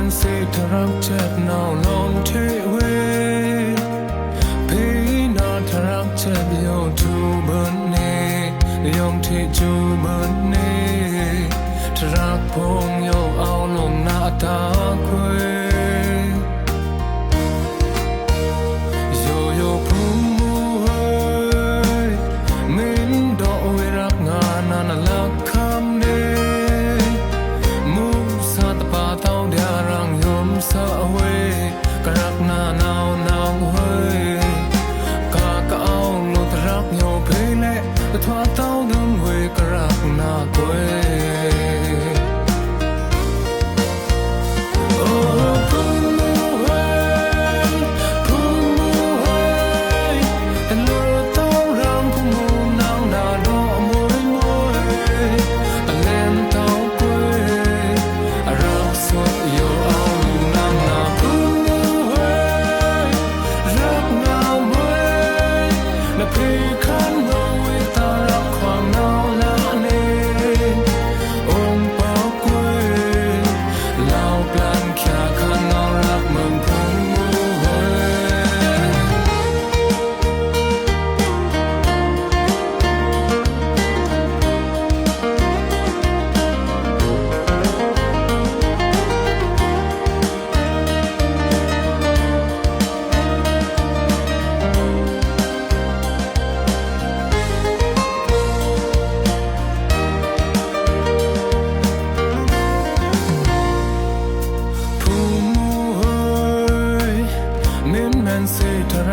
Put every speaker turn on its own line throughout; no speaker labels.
ันสิทรักเจัดนาลมทีวพี่นาทรักเจัอยู่ทูบนนี้ยองที่จูบนนี้ทรักพงโยเอาลงน้าตาคุ sợ huê cả rắc na nào nào huê cả cao lột rắc nhiều phê lệ thoát ta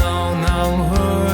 now, now I'm hurt.